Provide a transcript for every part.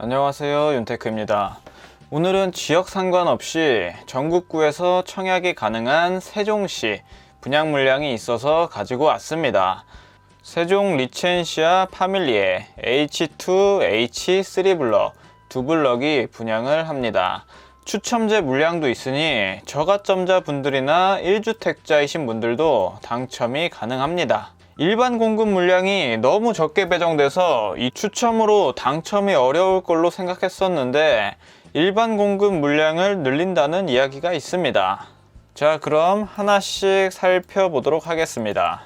안녕하세요 윤테크입니다. 오늘은 지역 상관없이 전국구에서 청약이 가능한 세종시 분양 물량이 있어서 가지고 왔습니다. 세종 리첸시아 파밀리에 H2, H3 블럭 두 블럭이 분양을 합니다. 추첨제 물량도 있으니 저가점자 분들이나 1주택자이신 분들도 당첨이 가능합니다 일반 공급 물량이 너무 적게 배정돼서 이 추첨으로 당첨이 어려울 걸로 생각했었는데 일반 공급 물량을 늘린다는 이야기가 있습니다. 자, 그럼 하나씩 살펴보도록 하겠습니다.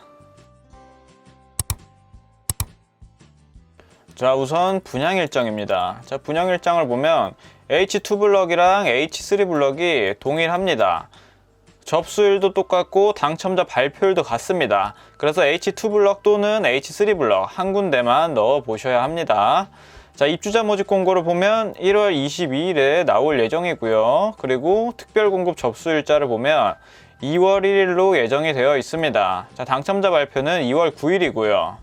자, 우선 분양 일정입니다. 자, 분양 일정을 보면 H2 블럭이랑 H3 블럭이 동일합니다. 접수일도 똑같고 당첨자 발표일도 같습니다. 그래서 H2 블럭 또는 H3 블럭 한 군데만 넣어 보셔야 합니다. 자, 입주자 모집 공고를 보면 1월 22일에 나올 예정이고요. 그리고 특별 공급 접수 일자를 보면 2월 1일로 예정이 되어 있습니다. 자, 당첨자 발표는 2월 9일이고요.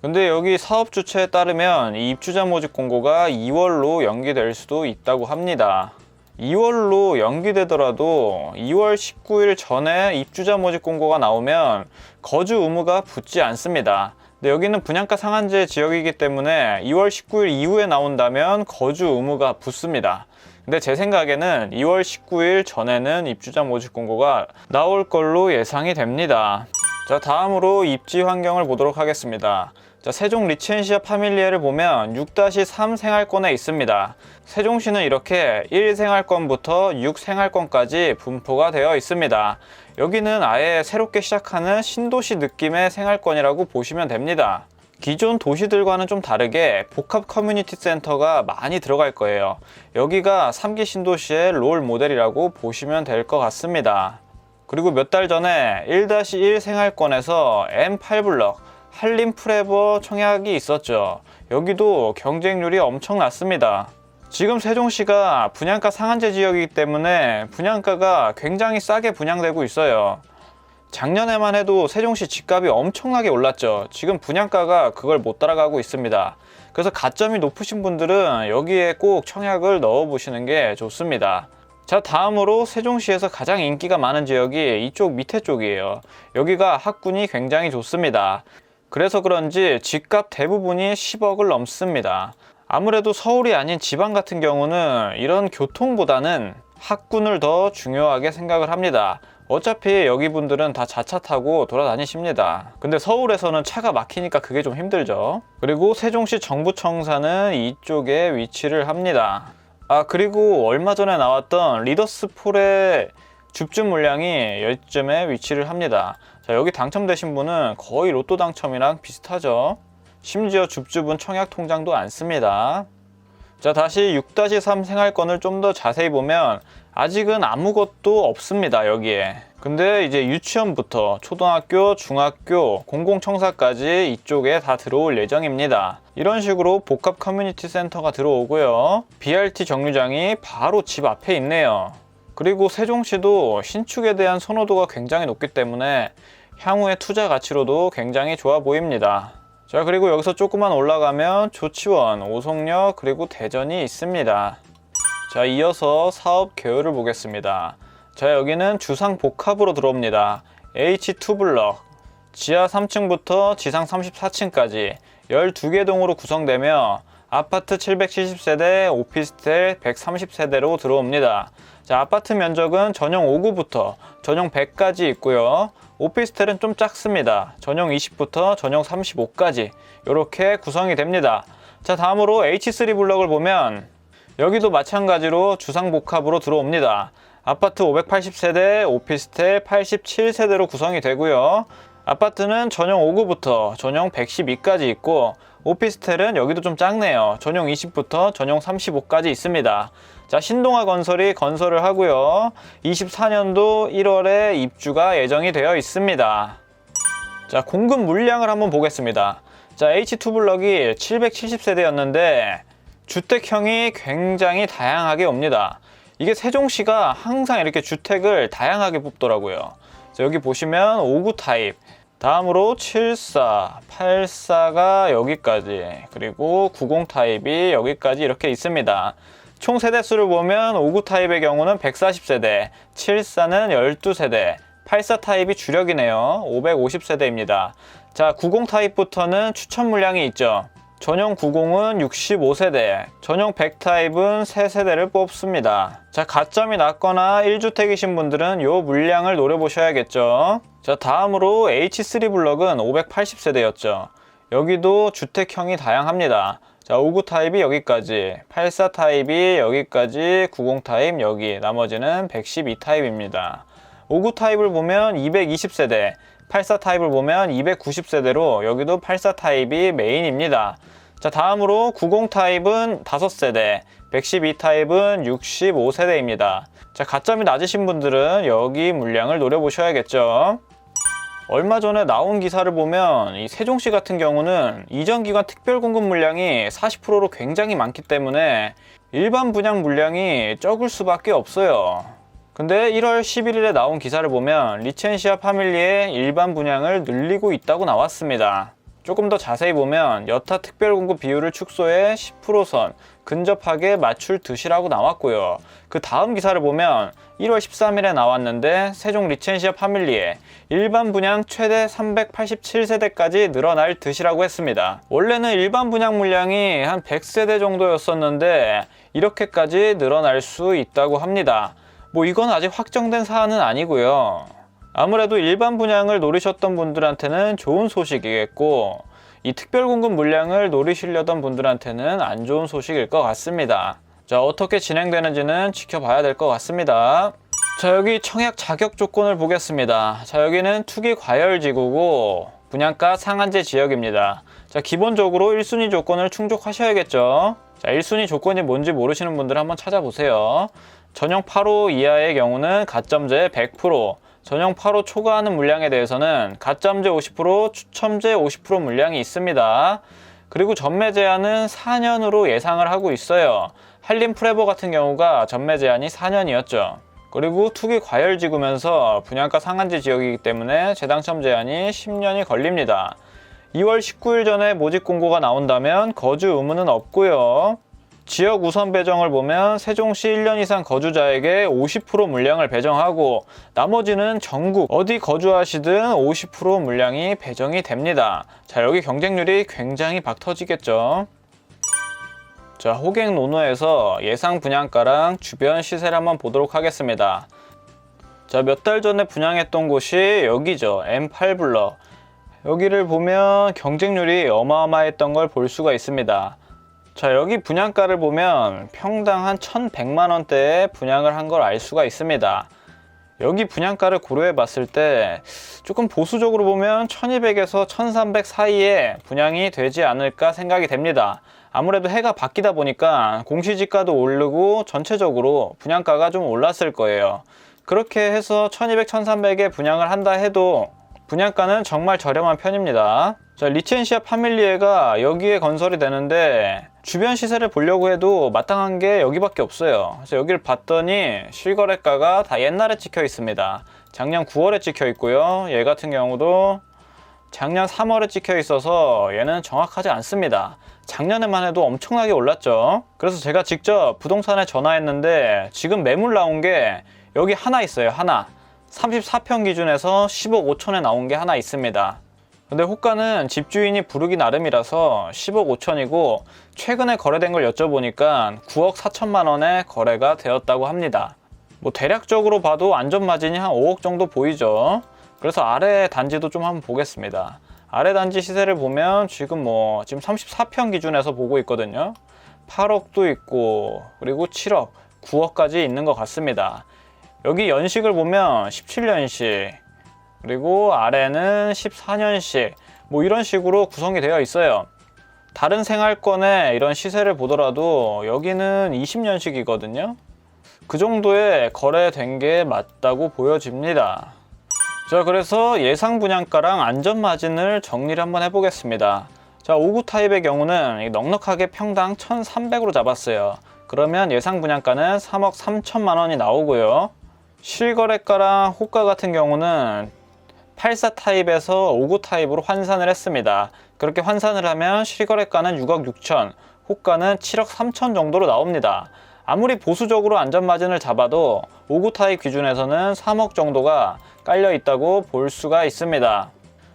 근데 여기 사업 주체에 따르면 이 입주자 모집 공고가 2월로 연기될 수도 있다고 합니다. 2월로 연기되더라도 2월 19일 전에 입주자 모집 공고가 나오면 거주 의무가 붙지 않습니다. 근데 여기는 분양가 상한제 지역이기 때문에 2월 19일 이후에 나온다면 거주 의무가 붙습니다. 근데 제 생각에는 2월 19일 전에는 입주자 모집 공고가 나올 걸로 예상이 됩니다. 자, 다음으로 입지 환경을 보도록 하겠습니다. 자, 세종 리첸시아 파밀리에를 보면 6-3 생활권에 있습니다. 세종시는 이렇게 1생활권부터 6생활권까지 분포가 되어 있습니다. 여기는 아예 새롭게 시작하는 신도시 느낌의 생활권이라고 보시면 됩니다. 기존 도시들과는 좀 다르게 복합 커뮤니티 센터가 많이 들어갈 거예요. 여기가 3기 신도시의 롤 모델이라고 보시면 될 것 같습니다. 그리고 몇 달 전에 1-1 생활권에서 M8블럭 한림 프레버 청약이 있었죠. 여기도 경쟁률이 엄청 났습니다. 지금 세종시가 분양가 상한제 지역이기 때문에 분양가가 굉장히 싸게 분양되고 있어요. 작년에만 해도 세종시 집값이 엄청나게 올랐죠. 지금 분양가가 그걸 못 따라가고 있습니다. 그래서 가점이 높으신 분들은 여기에 꼭 청약을 넣어 보시는 게 좋습니다. 자, 다음으로 세종시에서 가장 인기가 많은 지역이 이쪽 밑에 쪽이에요. 여기가 학군이 굉장히 좋습니다. 그래서 그런지 집값 대부분이 10억을 넘습니다. 아무래도 서울이 아닌 지방 같은 경우는 이런 교통보다는 학군을 더 중요하게 생각을 합니다. 어차피 여기 분들은 다 자차 타고 돌아다니십니다. 근데 서울에서는 차가 막히니까 그게 좀 힘들죠. 그리고 세종시 정부청사는 이쪽에 위치를 합니다. 아, 그리고 얼마 전에 나왔던 리더스 폴의 줍줍 물량이 여점에 위치를 합니다. 자, 여기 당첨되신 분은 거의 로또 당첨이랑 비슷하죠. 심지어 줍줍은 청약 통장도 안 씁니다. 자, 다시 6-3 생활권을 좀 더 자세히 보면 아직은 아무것도 없습니다, 여기에. 근데 이제 유치원부터 초등학교, 중학교, 공공청사까지 이쪽에 다 들어올 예정입니다. 이런 식으로 복합 커뮤니티 센터가 들어오고요. BRT 정류장이 바로 집 앞에 있네요. 그리고 세종시도 신축에 대한 선호도가 굉장히 높기 때문에 향후의 투자 가치로도 굉장히 좋아 보입니다. 자, 그리고 여기서 조금만 올라가면 조치원, 오송역, 그리고 대전이 있습니다. 자, 이어서 사업 개요를 보겠습니다. 자, 여기는 주상 복합으로 들어옵니다. H2 블럭, 지하 3층부터 지상 34층까지 12개 동으로 구성되며 아파트 770세대, 오피스텔 130세대로 들어옵니다. 자, 아파트 면적은 전용 5구부터 전용 100까지 있고요. 오피스텔은 좀 작습니다. 전용 20부터 전용 35까지 이렇게 구성이 됩니다. 자, 다음으로 H3 블럭을 보면 여기도 마찬가지로 주상복합으로 들어옵니다. 아파트 580세대, 오피스텔 87세대로 구성이 되고요. 아파트는 전용 5구부터 전용 112까지 있고 오피스텔은 여기도 좀 작네요. 전용 20부터 전용 35까지 있습니다. 자, 신동아 건설이 건설을 하고요. 24년도 1월에 입주가 예정이 되어 있습니다. 자, 공급 물량을 한번 보겠습니다. 자, H2 블럭이 770세대였는데 주택형이 굉장히 다양하게 옵니다. 이게 세종시가 항상 이렇게 주택을 다양하게 뽑더라고요. 자, 여기 보시면 5구 타입, 다음으로 74, 84가 여기까지 그리고 90 타입이 여기까지 이렇게 있습니다. 총 세대수를 보면 59 타입의 경우는 140세대, 74는 12세대, 84 타입이 주력이네요. 550세대입니다. 자, 90 타입부터는 추천 물량이 있죠. 전용 90은 65세대, 전용 100 타입은 3세대를 뽑습니다. 자, 가점이 낮거나 1주택이신 분들은 이 물량을 노려보셔야겠죠. 자, 다음으로 H3 블럭은 580세대였죠. 여기도 주택형이 다양합니다. 자, 59 타입이 여기까지, 84 타입이 여기까지, 90 타입 여기, 나머지는 112 타입입니다. 59 타입을 보면 220세대, 84 타입을 보면 290세대로 여기도 84 타입이 메인입니다. 자, 다음으로 90 타입은 5세대, 112 타입은 65세대입니다. 자, 가점이 낮으신 분들은 여기 물량을 노려보셔야겠죠. 얼마 전에 나온 기사를 보면 이 세종시 같은 경우는 이전 기간 특별 공급 물량이 40%로 굉장히 많기 때문에 일반 분양 물량이 적을 수밖에 없어요. 근데 1월 11일에 나온 기사를 보면 리첸시아 파밀리의 일반 분양을 늘리고 있다고 나왔습니다. 조금 더 자세히 보면 여타 특별 공급 비율을 축소해 10%선 근접하게 맞출 듯이라고 나왔고요. 그 다음 기사를 보면 1월 13일에 나왔는데 세종 리첸시아 파밀리에 일반 분양 최대 387세대까지 늘어날 듯이라고 했습니다. 원래는 일반 분양 물량이 한 100세대 정도였었는데 이렇게까지 늘어날 수 있다고 합니다. 뭐 이건 아직 확정된 사안은 아니고요. 아무래도 일반 분양을 노리셨던 분들한테는 좋은 소식이겠고 이 특별 공급 물량을 노리시려던 분들한테는 안 좋은 소식일 것 같습니다. 자, 어떻게 진행되는지는 지켜봐야 될 것 같습니다. 자, 여기 청약 자격 조건을 보겠습니다. 자, 여기는 투기 과열 지구고 분양가 상한제 지역입니다. 자, 기본적으로 1순위 조건을 충족하셔야겠죠. 자, 1순위 조건이 뭔지 모르시는 분들 한번 찾아보세요. 전용 8호 이하의 경우는 가점제 100%, 전용 8호 초과하는 물량에 대해서는 가점제 50%, 추첨제 50% 물량이 있습니다. 그리고 전매 제한은 4년으로 예상을 하고 있어요. 한림 프레버 같은 경우가 전매 제한이 4년이었죠. 그리고 투기 과열 지구면서 분양가 상한제 지역이기 때문에 재당첨 제한이 10년이 걸립니다. 2월 19일 전에 모집 공고가 나온다면 거주 의무는 없고요. 지역 우선 배정을 보면 세종시 1년 이상 거주자에게 50% 물량을 배정하고 나머지는 전국 어디 거주하시든 50% 물량이 배정이 됩니다. 자, 여기 경쟁률이 굉장히 박 터지겠죠. 자, 호갱 노노에서 예상 분양가랑 주변 시세를 한번 보도록 하겠습니다. 자, 몇 달 전에 분양했던 곳이 여기죠. M8 블럭. 여기를 보면 경쟁률이 어마어마했던 걸 볼 수가 있습니다. 자, 여기 분양가를 보면 평당 한 1,100만 원대에 분양을 한 걸 알 수가 있습니다. 여기 분양가를 고려해 봤을 때 조금 보수적으로 보면 1200에서 1300 사이에 분양이 되지 않을까 생각이 됩니다. 아무래도 해가 바뀌다 보니까 공시지가도 오르고 전체적으로 분양가가 좀 올랐을 거예요. 그렇게 해서 1200, 1300에 분양을 한다 해도 분양가는 정말 저렴한 편입니다. 자, 리첸시아 파밀리에가 여기에 건설이 되는데 주변 시세를 보려고 해도 마땅한 게 여기밖에 없어요. 그래서 여기를 봤더니 실거래가가 다 옛날에 찍혀 있습니다. 작년 9월에 찍혀 있고요. 얘 같은 경우도 작년 3월에 찍혀 있어서 얘는 정확하지 않습니다. 작년에만 해도 엄청나게 올랐죠. 그래서 제가 직접 부동산에 전화했는데 지금 매물 나온 게 여기 하나 있어요. 하나. 34평 기준에서 10억 5천에 나온 게 하나 있습니다. 근데 호가는 집주인이 부르기 나름이라서 10억 5천이고 최근에 거래된 걸 여쭤보니까 9억 4천만 원에 거래가 되었다고 합니다. 뭐 대략적으로 봐도 안전 마진이 한 5억 정도 보이죠. 그래서 아래 단지도 좀 한번 보겠습니다. 아래 단지 시세를 보면 지금 뭐 지금 34평 기준에서 보고 있거든요. 8억도 있고 그리고 7억, 9억까지 있는 것 같습니다. 여기 연식을 보면 17년식 그리고 아래는 14년식 뭐 이런 식으로 구성이 되어 있어요. 다른 생활권에 이런 시세를 보더라도 여기는 20년식이거든요. 그 정도에 거래된 게 맞다고 보여집니다. 자, 그래서 예상 분양가랑 안전 마진을 정리를 한번 해보겠습니다. 자, 59 타입의 경우는 넉넉하게 평당 1,300으로 잡았어요. 그러면 예상 분양가는 3억 3천만 원이 나오고요. 실거래가랑 호가 같은 경우는 84 타입에서 59 타입으로 환산을 했습니다. 그렇게 환산을 하면 실거래가는 6억 6천, 호가는 7억 3천 정도로 나옵니다. 아무리 보수적으로 안전마진을 잡아도 59 타입 기준에서는 3억 정도가 깔려 있다고 볼 수가 있습니다.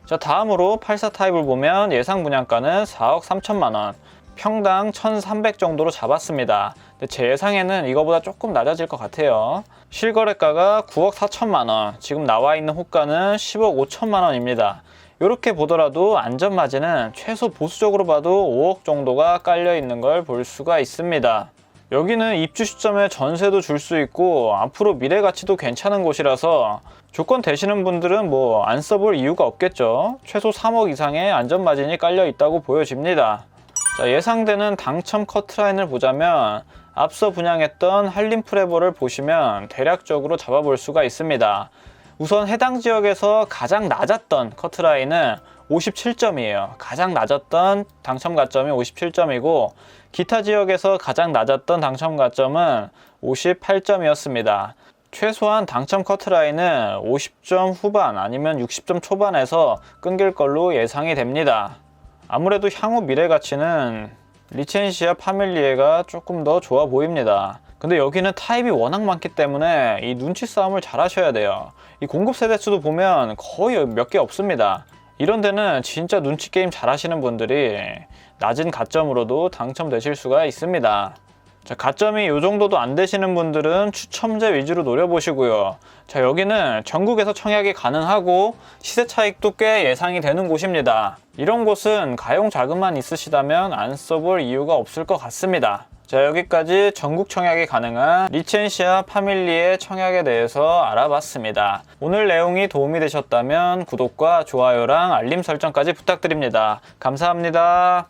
자, 다음으로 84 타입을 보면 예상 분양가는 4억 3천만 원, 평당 1,300 정도로 잡았습니다. 근데 제 예상에는 이거보다 조금 낮아질 것 같아요. 실거래가가 9억 4천만 원, 지금 나와 있는 호가는 10억 5천만 원입니다. 이렇게 보더라도 안전마진은 최소 보수적으로 봐도 5억 정도가 깔려 있는 걸 볼 수가 있습니다. 여기는 입주 시점에 전세도 줄 수 있고 앞으로 미래 가치도 괜찮은 곳이라서 조건 되시는 분들은 뭐 안 써볼 이유가 없겠죠. 최소 3억 이상의 안전마진이 깔려 있다고 보여집니다. 자, 예상되는 당첨 커트라인을 보자면 앞서 분양했던 한림 프레버를 보시면 대략적으로 잡아볼 수가 있습니다. 우선 해당 지역에서 가장 낮았던 커트라인은 57점이에요. 가장 낮았던 당첨 가점이 57점이고 기타 지역에서 가장 낮았던 당첨 가점은 58점이었습니다. 최소한 당첨 커트라인은 50점 후반 아니면 60점 초반에서 끊길 걸로 예상이 됩니다. 아무래도 향후 미래 가치는 리첸시아 파밀리에가 조금 더 좋아 보입니다. 근데 여기는 타입이 워낙 많기 때문에 이 눈치 싸움을 잘 하셔야 돼요. 이 공급 세대 수도 보면 거의 몇 개 없습니다. 이런 데는 진짜 눈치 게임 잘 하시는 분들이 낮은 가점으로도 당첨되실 수가 있습니다. 자, 가점이 이 정도도 안 되시는 분들은 추첨제 위주로 노려보시고요. 자, 여기는 전국에서 청약이 가능하고 시세 차익도 꽤 예상이 되는 곳입니다. 이런 곳은 가용 자금만 있으시다면 안 써볼 이유가 없을 것 같습니다. 자, 여기까지 전국 청약이 가능한 리첸시아 파밀리의 청약에 대해서 알아봤습니다. 오늘 내용이 도움이 되셨다면 구독과 좋아요랑 알림 설정까지 부탁드립니다. 감사합니다.